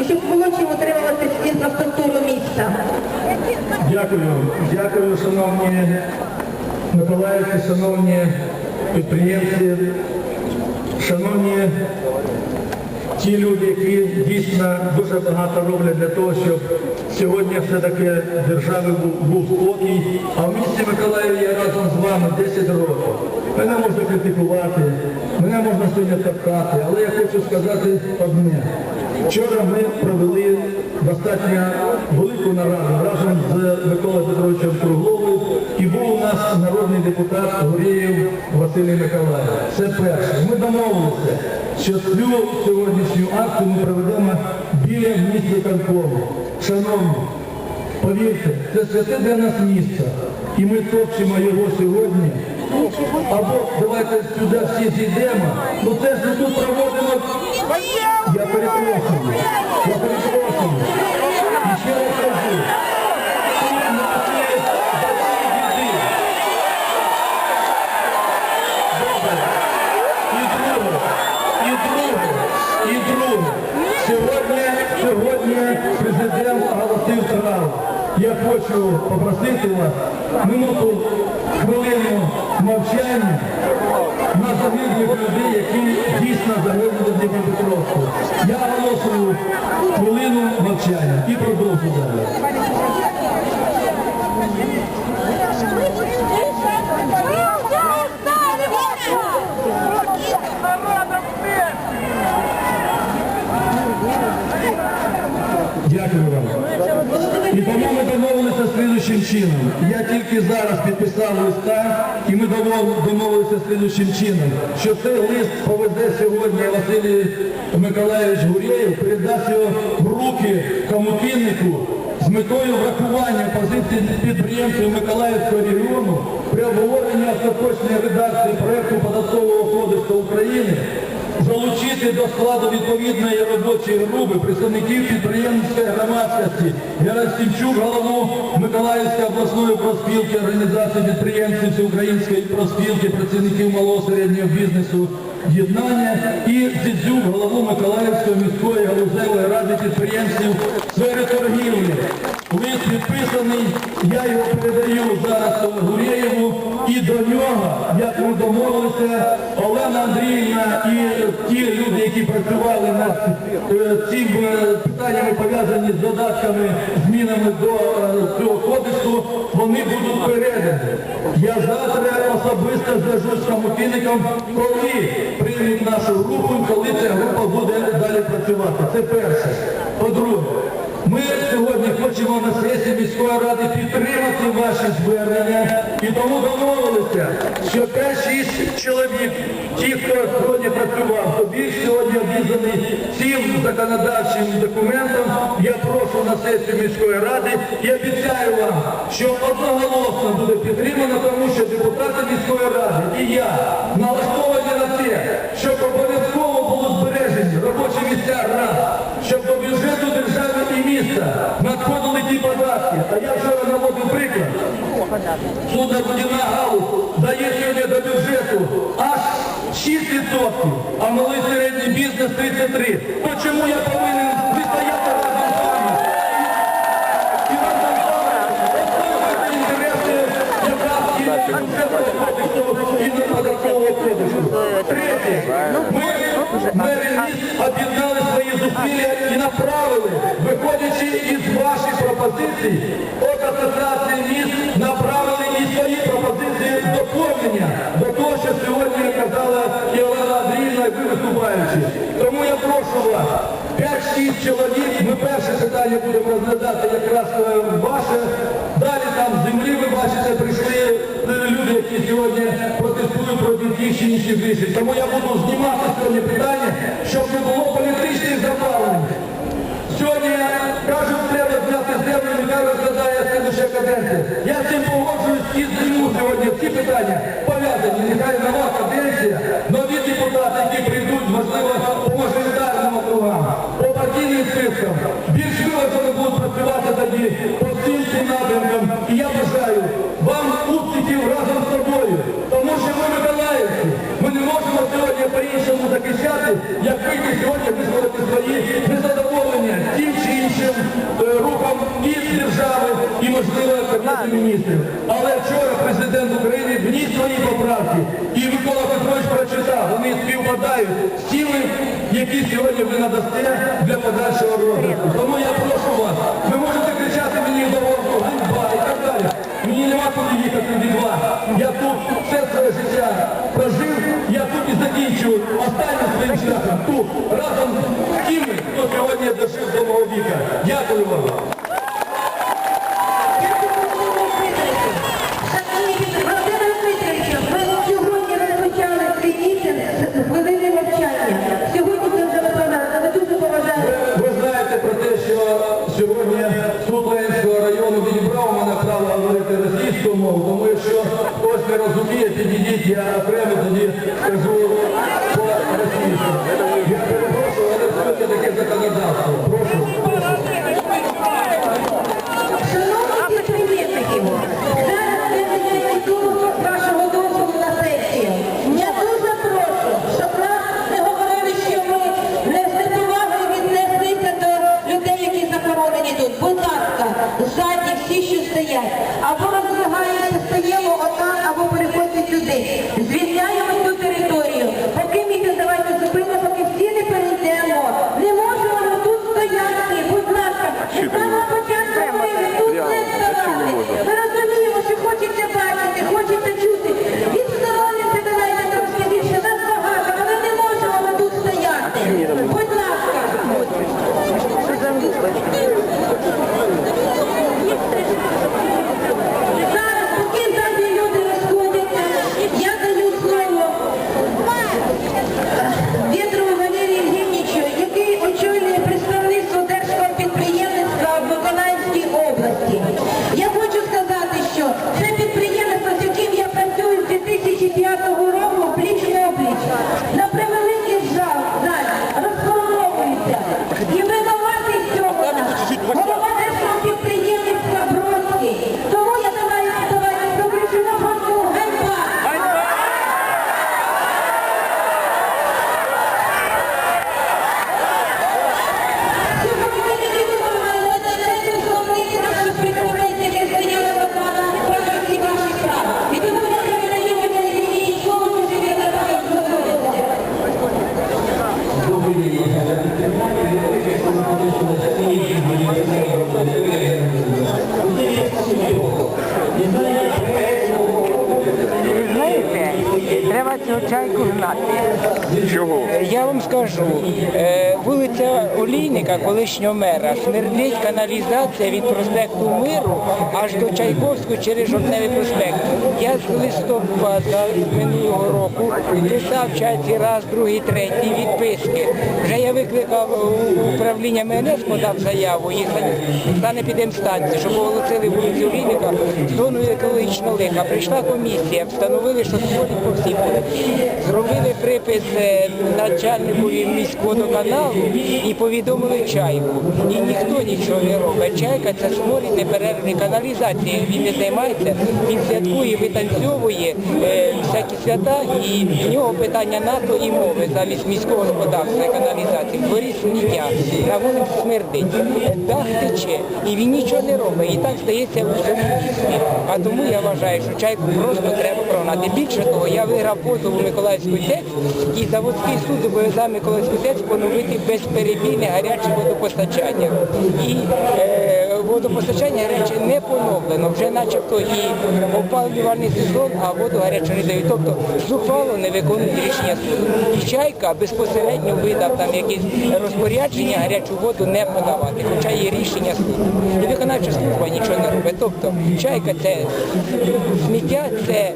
і щоб молодші утримувалися інфраструктуру міста. Дякую. Дякую, шановні миколаївці, шановні підприємці, шановні ті люди, які дійсно дуже багато роблять для того, щоб сьогодні все-таки в був, спокій. А в місті Миколаїв я разом з вами 10 років. Мене можна критикувати, мене можна сьогодні топтати, але я хочу сказати одне. Вчора ми провели достатньо велику нараду разом з Миколою Петровичем Кругловим і був у нас народний депутат Горєєв Василій Миколаїв. Це перше. Ми домовилися, що цю сьогоднішню акцію ми проведемо біля місця Конкому. Шановні, повірте, це святе для нас місце. І ми топчемо його сьогодні. Або давайте сюди всі зійдемо. Ну це ж тут проводимо. Хочу попросити вас минуту хвилину мовчання на загиблих людей, які дійсно загинули в Дніпропетровську. Я оголошую хвилину мовчання і продовжу далі. Дякую вам. І тому ми домовилися слідуючим чином. Я тільки зараз підписав листа, і ми домовилися слідуючим чином, що цей лист повезе сьогодні Василій Миколаївич Гурєєв, передасть його в руки комутиннику з метою врахування позицій підприємців Миколаївського регіону при обговоренні остаточної редакції проєкту податкового кодексу України залучити до складу відповідної робочої групи представників підприємницької громадськості Герасимчук, голову Миколаївської обласної проспілки, організації підприємців Всеукраїнської проспілки, працівників малого середнього бізнесу єднання і Дзідзюк, голову Миколаївської міської галузевої ради підприємців в сфері торгівлі. Лист підписаний, я його передаю зараз Гурєєву і до нього, як ми домовилися, Олена Андріївна і ті люди, які працювали над е, цими питаннями, пов'язані з додатками, змінами до е, цього кодексу, вони будуть передані. Я завтра особисто зв'яжусь з комутинником, коли приймуть нашу групу, коли ця група буде далі працювати. Це перше. По-друге, ми хочемо на сесії міської ради підтримати ваші звернення і тому домовилися, що 5-6 чоловік, ті, хто сьогодні працював, хто більш сьогодні обізнаний цим законодавчим документом, я прошу на сесію міської ради і обіцяю вам, що одноголосно буде підтримано, тому що депутати міської ради і я міста надходили ті податки. А я вчора наводив приклад. Суднобудівна галузь дає сьогодні до бюджету аж 6%, а малий середній бізнес 33%. То чому я повинен відстояти разом з вами? І разом з вами відстоювати інтереси бюджетного кодексу, і не податкового кодексу. Третє. Ми, мери міст, об'єднали свої зусилля направили, виходячи із ваших пропозицій, от асоціації міст направили і свої пропозиції доповнення до того, що сьогодні казала і Олена Андріївна, і ви виступаючи. Тому я прошу вас, 5-6 чоловік, ми перше питання будемо розглядати якраз е, ваше. Далі там землі, ви бачите, прийшли е, люди, які сьогодні протестують проти тих чи інших рішень. Тому я буду знімати сьогодні питання, щоб не було каденцію. Я з цим погоджуюсь і зніму сьогодні всі питання пов'язані, нехай на нова каденція, нові депутати, які прийдуть, можливо, по мажоритарним округам, по партійним спискам. Більш виважено будуть працювати тоді по всім цим напрямкам. І я бажаю вам успіхів разом з собою, тому що ми Миколаївці. Ми не можемо сьогодні по-іншому захищати, як ви сьогодні висловити свої незадоволення тим чи іншим е, рухом. Кабінету міністрів. Але вчора президент України вніс свої поправки, і Микола Петрович прочитав, вони співпадають з тими, які сьогодні ви надасте для подальшого розвитку. Тому я прошу вас, ви можете кричати мені до ворогу, ганьба і так далі. Мені нема куди їхати від вас. Я тут все своє життя прожив, я тут і закінчую останнім своїм шляхом. Тут, разом з тими, хто сьогодні дожив до мого віка. Дякую вам. Не розуміє, підійдіть, я окремо тоді кажу по-російському. Я перепрошую, але це таке законодавство. Прошу. Цього чайку гнати. Чого? Я вам скажу, е, вулиця Олійника, колишнього мера, смердить каналізація від проспекту Миру аж до Чайковського через Жовтневий проспект. Я з листопада минулого року писав чайці раз, другий, третій відписки. Вже я викликав управління МНС, подав заяву і санепідемстанції, щоб оголосили вулицю Олійника зоною екологічного лиха. Прийшла комісія, встановили, що сходить по всій. Зробили припис начальнику міського каналу і повідомили чайку. І ніхто нічого не робить. Чайка це сморід неперервні каналізації. Він не займається, він святкує, витанцьовує всякі свята, і в нього питання НАТО і мови замість міського господарства каналізації. Дворі сміття, на вулиці смердить, дах тече, і він нічого не робить. І так стається у всьому місті. А тому я вважаю, що чайку просто треба прогнати. Більше того, я виграв позов у Миколаївську ТЕЦ і заводський суд зобов'язав Миколаївську ТЕЦ поновити безперебійне гаряче водопостачання. І е, водопостачання речі не поновлено. Вже начебто і опалювальний сезон, а воду гарячу не дають. Тобто зухвало не виконують рішення суду. І чайка безпосередньо видав там якісь розпорядження гарячу воду не подавати, хоча є рішення суду. І виконавча служба нічого не робить. Тобто чайка це сміття, це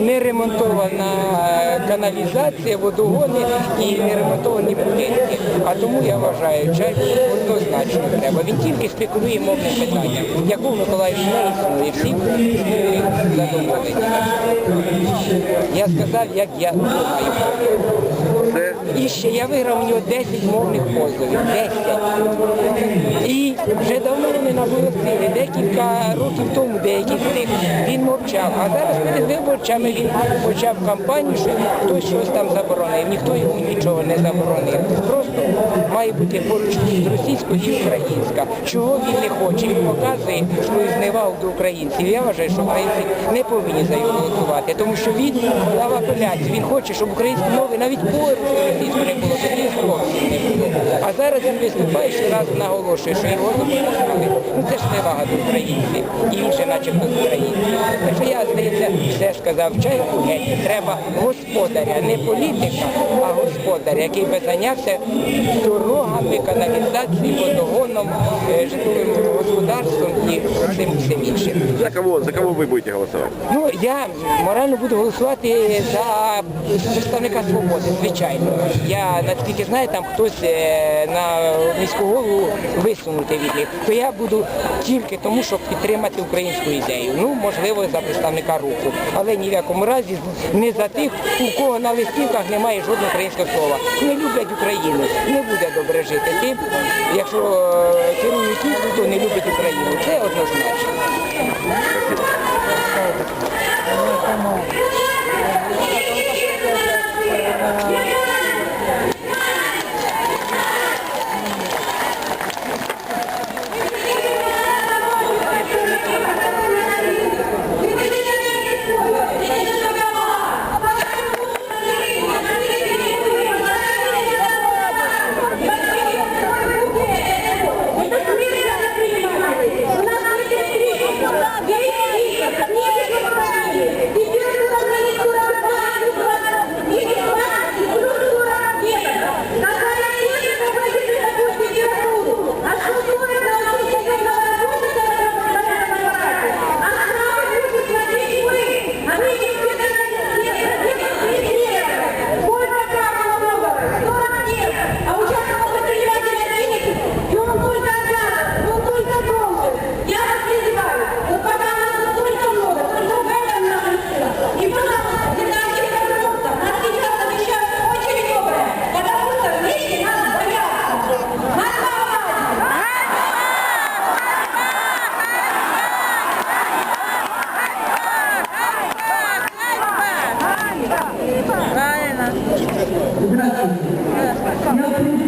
неремонтована е, каналізація, водогони і неремонтовані будинки. А тому я вважаю, чайку однозначно треба. Він тільки спекулює мовним питанням, яку Миколаїв. Всі існує задоволення. Я сказав, як я думаю. Все? І ще я виграв у нього 10 мовних позовів. 10. І вже давно вони набули сили. Декілька років тому деякі з них він мовчав. А зараз перед виборчами він почав кампанію, що хтось щось там заборонив. Ніхто йому нічого не заборонив. Просто має бути поруч російською і українська. Чого він не хоче? Він показує свою зневагу до українців. Я вважаю, що українці не повинні за його голосувати, тому що він дав апеляцію. Він хоче, щоб української мови навіть поруч з було. Тоді не було. А зараз він виступає ще раз наголошує, що його заборонили. Ну це ж зневага до українців. І він ще начебто з українців. Так що я, здається, все сказав чайку геть. Треба господаря, не політика, а господаря, який би зайнявся дорогами, каналізацією, водогоном, е, житловим господарством і всім всім іншим. За кого, за кого вы будете голосовать? Ну, я морально буду голосувати за представника свободи, звичайно. Я наскільки знаю, там хтось е, на міську голову висунути від них, то я буду тільки тому, щоб підтримати українську ідею. Ну, можливо, за представника руху. Але ні в якому разі не за тих, у кого на листівках немає жодного українського слова. Не люблять Україну, не буде добре жити тим, якщо е, керують ті, хто не любить Україну. Це однозначно. 嗯听的，